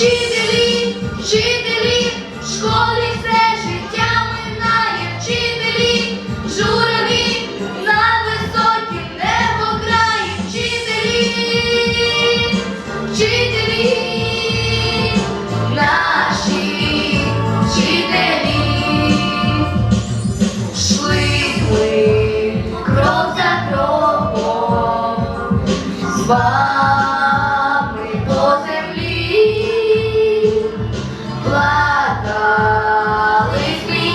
Вчителі, вчителі, в школі все життя минає, вчителі, жураві на високі небокраї, вчителі, вчителі, наші вчителі, шли ми крок за кроком.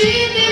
de Deus.